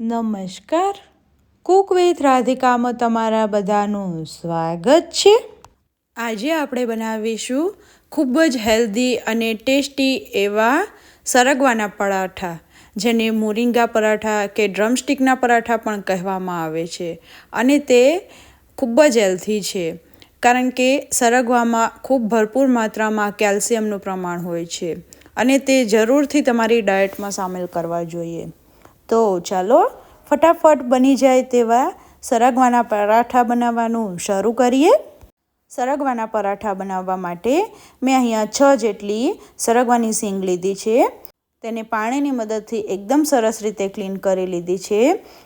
નમસ્કાર. Cook with રાધિકામાં તમારા બધાનું સ્વાગત છે. આજે આપણે બનાવીશું ખૂબ જ હેલ્ધી અને ટેસ્ટી એવા સરગવાના પરાઠા, જેને મોરિંગા પરાઠા કે ડ્રમસ્ટિકના પરાઠા પણ કહેવામાં આવે છે અને તે ખૂબ જ હેલ્ધી છે, કારણ કે સરગવામાં ખૂબ ભરપૂર માત્રામાં કેલ્શિયમનું પ્રમાણ હોય છે અને તે જરૂરથી તમારી ડાયટમાં સામેલ કરવા જોઈએ. તો ચાલો ફટાફટ બની જાય તેવા સરગવાના પરાઠા બનાવવાનું શરૂ કરીએ. સરગવાના પરાઠા બનાવવા માટે મેં અહીંયા છ જેટલી સરગવાની સીંગ લીધી છે. તેને પાણીની મદદથી એકદમ સરસ રીતે ક્લીન કરી લીધી છે.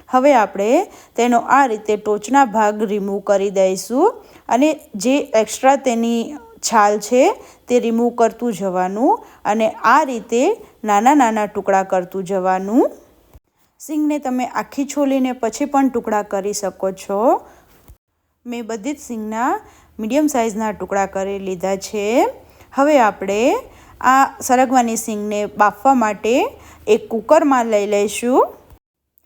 હવે આપણે તેનો આ રીતે ટોચના ભાગ રિમૂવ કરી દઈશું અને જે એક્સ્ટ્રા તેની છાલ છે તે રિમૂવ કરતું જવાનું અને આ રીતે નાના નાના ટુકડા કરતું જવાનું. સિંગને તમે આખી છોલીને પછી પણ ટુકડા કરી શકો છો. મેં બધી જ સિંગના મીડિયમ સાઇઝના ટુકડા કરી લીધા છે. હવે આપણે આ સરગવાની સિંગને બાફવા માટે એક કુકરમાં લઈ લઈશું.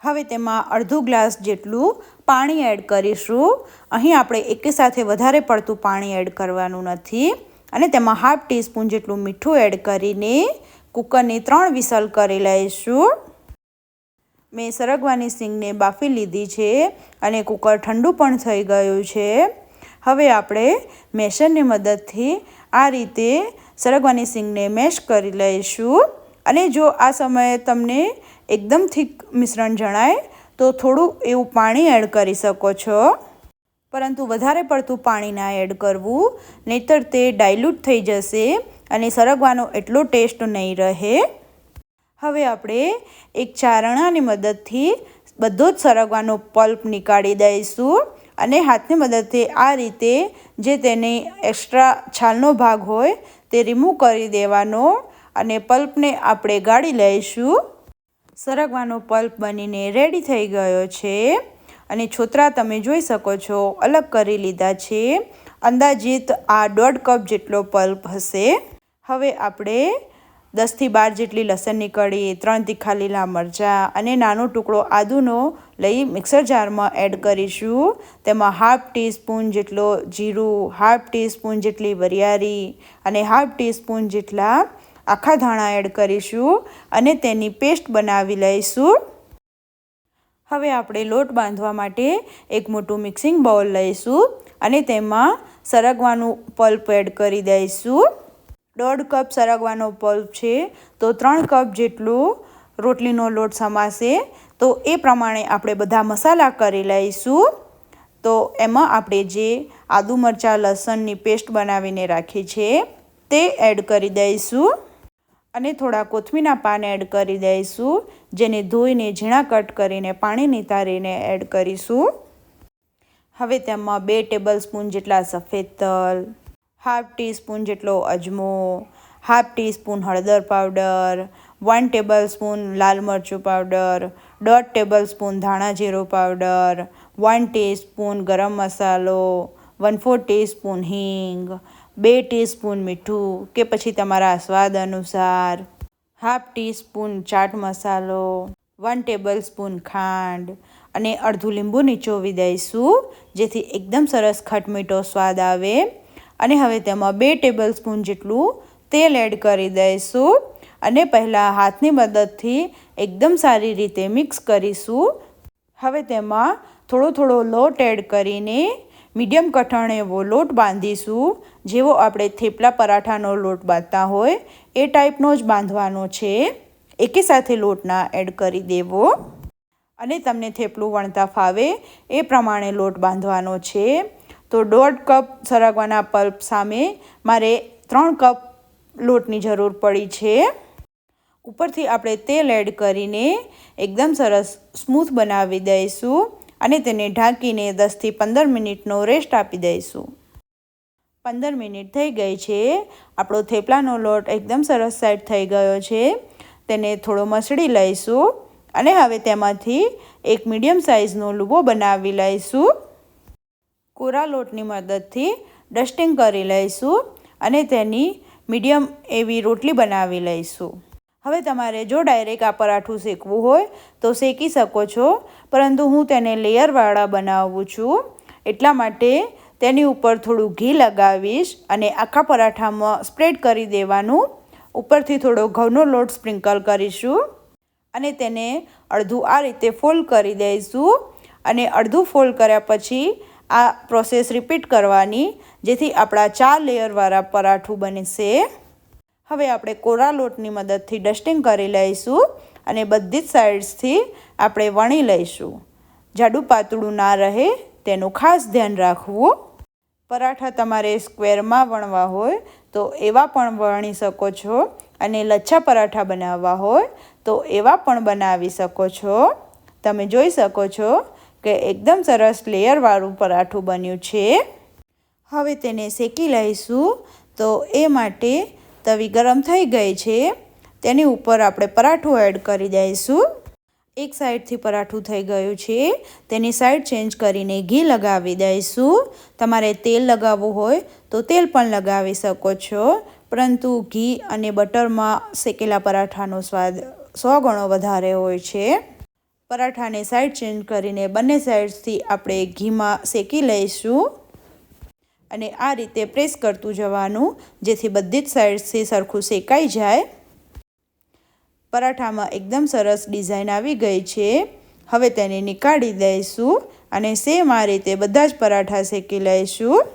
હવે તેમાં અડધું ગ્લાસ જેટલું પાણી એડ કરીશું. અહીં આપણે એકે સાથે વધારે પડતું પાણી એડ કરવાનું નથી અને તેમાં હાફ ટીસ્પૂન જેટલું મીઠું એડ કરીને કુકરની ત્રણ વિસલ કરી લઈશું. મેં સરગવાની સિંગને બાફી લીધી છે અને કુકર ઠંડુ પણ થઈ ગયું છે. હવે આપણે મેશરની મદદથી આ રીતે સરગવાની સિંગને મેશ કરી લઈશું. અને જો આ સમયે તમને એકદમ થીક મિશ્રણ જણાય, તો થોડું એવું પાણી એડ કરી શકો છો. પરંતુ વધારે પડતું પાણી ના એડ કરવું, નહીતર તે ડાયલ્યુટ થઈ જશે અને સરગવાનો એટલો ટેસ્ટ નહીં રહે. હવે આપણે એક ચારણાની મદદથી બધો જ સરગવાનો પલ્પ નીકાળી દઈશું અને હાથની મદદથી આ રીતે જે તેની એક્સ્ટ્રા છાલનો ભાગ હોય તે રિમૂવ કરી દેવાનો અને પલ્પને આપણે ગાળી લઈશું. સરગવાનો પલ્પ બનીને રેડી થઈ ગયો છે અને છોતરા તમે જોઈ શકો છો, અલગ કરી લીધા છે. અંદાજિત આ દોઢ કપ જેટલો પલ્પ હશે. હવે આપણે દસથી બાર જેટલી લસણની કળી ત્રણ તીખા લીલા મરચાં અને નાનો ટુકડો આદુનો લઈ મિક્સર જારમાં એડ કરીશું. તેમાં હાફ ટીસ્પૂન જેટલો જીરું, હાફ ટીસ્પૂન જેટલી વરિયાળી અને હાફ ટીસ્પૂન જેટલા આખા ધાણા એડ કરીશું અને તેની પેસ્ટ બનાવી લઈશું. હવે આપણે લોટ બાંધવા માટે એક મોટું મિક્સિંગ બાઉલ લઈશું અને તેમાં સરગવાનું પલ્પ એડ કરી દઈશું. દોઢ કપ સરગવાનો પલ્પ છે. તો ત્રણ કપ જેટલું રોટલીનો લોટ સમાશે. તો એ પ્રમાણે આપણે બધા મસાલા કરી લઈશું. તો એમાં આપણે જે આદુ મરચાં, લસણની પેસ્ટ બનાવીને રાખી છે તે એડ કરી દઈશું. અને થોડા કોથમીના પાન એડ કરી દઈશું, જેને ધોઈને, ઝીણા કટ કરીને, પાણી નિતારીને એડ કરીશું. હવે તેમાં બે ટેબલ સ્પૂન જેટલા સફેદ તલ હાફ ટીસ્પૂન જેટલો અજમો, હાફ ટીસ્પૂન હળદર પાવડર, વન ટેબલ સ્પૂન લાલ મરચું પાવડર, દોઢ ટેબલ સ્પૂન ધાણા જીરું પાવડર, વન ટીસ્પૂન ગરમ મસાલો, વન ફોર ટીસ્પૂન હિંગ, બે ટીસ્પૂન મીઠું કે પછી તમારા સ્વાદ અનુસાર હાફ ટીસ્પૂન ચાટ મસાલો, વન ટેબલ સ્પૂન ખાંડ અને અડધું લીંબુ નીચોવી દઈશું જેથી એકદમ સરસ ખટમીઠો સ્વાદ આવે. અને હવે તેમાં બે ટેબલ સ્પૂન જેટલું તેલ એડ કરી દઈશું અને પહેલાં હાથની મદદથી એકદમ સારી રીતે મિક્સ કરીશું. હવે તેમાં થોડો થોડો લોટ એડ કરીને મીડિયમ કઠણ એવો લોટ બાંધીશું. જેવો આપણે થેપલા પરાઠાનો લોટ બાંધતા હોય, એ ટાઈપનો જ બાંધવાનો છે. એકી સાથે લોટના એડ કરી દેવો. અને તમને થેપલું વણતા ફાવે એ પ્રમાણે લોટ બાંધવાનો છે. તો દોઢ કપ સરગવાના પલ્પ સામે મારે ત્રણ કપ લોટની જરૂર પડી છે. ઉપરથી આપણે તેલ એડ કરીને એકદમ સરસ સ્મૂથ બનાવી દઈશું અને તેને ઢાંકીને દસથી પંદર મિનિટનો રેસ્ટ આપી દઈશું. પંદર મિનિટ થઈ ગઈ છે. આપણો થેપલાનો લોટ એકદમ સરસ સેટ થઈ ગયો છે. તેને થોડો મસળી લઈશું અને હવે તેમાંથી એક મીડિયમ સાઇઝનો લુબો બનાવી લઈશું. કોરા લોટની મદદથી ડસ્ટિંગ કરી લઈશું અને તેની મીડિયમ એવી રોટલી બનાવી લઈશું. હવે તમારે જો ડાયરેક્ટ આ પરાઠું શેકવું હોય તો શેકી શકો છો, પરંતુ હું તેને લેયરવાળા બનાવું છું. એટલા માટે તેની ઉપર થોડું ઘી લગાવીશ અને આખા પરાઠામાં સ્પ્રેડ કરી દેવાનું. ઉપરથી થોડો ઘઉંનો લોટ સ્પ્રિંકલ કરીશું અને તેને અડધું આ રીતે ફોલ્ડ કરી દઈશું. અને અડધું ફોલ્ડ કર્યા પછી આ પ્રોસેસ રિપીટ કરવાની, જેથી આપણા ચાર લેયરવાળા પરાઠું બનશે હવે આપણે કોરા લોટની મદદથી ડસ્ટિંગ કરી લઈશું અને બધી જ સાઇડ્સથી આપણે વણી લઈશું. જાડું પાતળું ના રહે તેનું ખાસ ધ્યાન રાખવું. પરાઠા તમારે સ્ક્વેરમાં વણવા હોય તો એવા પણ વણી શકો છો અને લચ્છા પરાઠા બનાવવા હોય તો એવા પણ બનાવી શકો છો. તમે જોઈ શકો છો કે એકદમ સરસ લેયરવાળું પરાઠું બન્યું છે. હવે તેને શેકી લઈશું. તો એ માટે તવી ગરમ થઈ ગઈ છે. તેની ઉપર આપણે પરાઠું એડ કરી દઈશું. એક સાઈડથી પરાઠું થઈ ગયું છે. તેની સાઈડ ચેન્જ કરીને ઘી લગાવી દઈશું. તમારે તેલ લગાવવું હોય તો તેલ પણ લગાવી શકો છો. પરંતુ ઘી અને બટરમાં શેકેલા પરાઠાનો સ્વાદ સો ગણો વધારે હોય છે. પરાઠાને સાઈડ ચેન્જ કરીને બંને સાઈડથી આપણે ઘીમાં શેકી લઈશું. અને આ રીતે પ્રેસ કરતું જવાનું, જેથી બધી જ સાઈડથી સરખું શેકાઈ જાય. પરાઠામાં એકદમ સરસ ડિઝાઇન આવી ગઈ છે. હવે તેને નીકાળી દઈશું અને સેમ આ રીતે બધા જ પરાઠા શેકી લઈશું.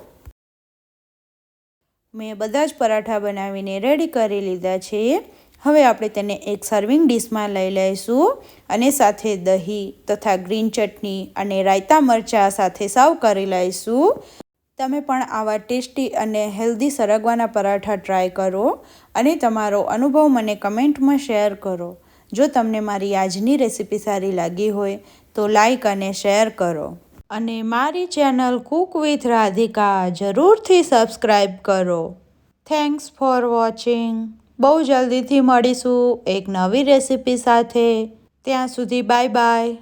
મેં બધા જ પરાઠા બનાવીને રેડી કરી લીધા છે. હવે આપણે તેને એક સર્વિંગ ડીશમાં લઈ લઈશું અને સાથે દહીં તથા ગ્રીન ચટણી અને રાયતા મરચાં સાથે સર્વ કરી લઈશું. તમે પણ આવા ટેસ્ટી અને હેલ્ધી સરગવાના પરાઠા ટ્રાય કરો અને તમારો અનુભવ મને કમેન્ટમાં શેર કરો. જો તમને મારી આજની રેસીપી સારી લાગી હોય, તો લાઈક અને શેર કરો. અને મારી ચેનલ કુક વિથ રાધિકા જરૂરથી સબસ્ક્રાઈબ કરો. થેન્ક્સ ફોર વોચિંગ બહુ જલ્દીથી મળીશું એક નવી રેસીપી સાથે. ત્યાં સુધી બાય બાય.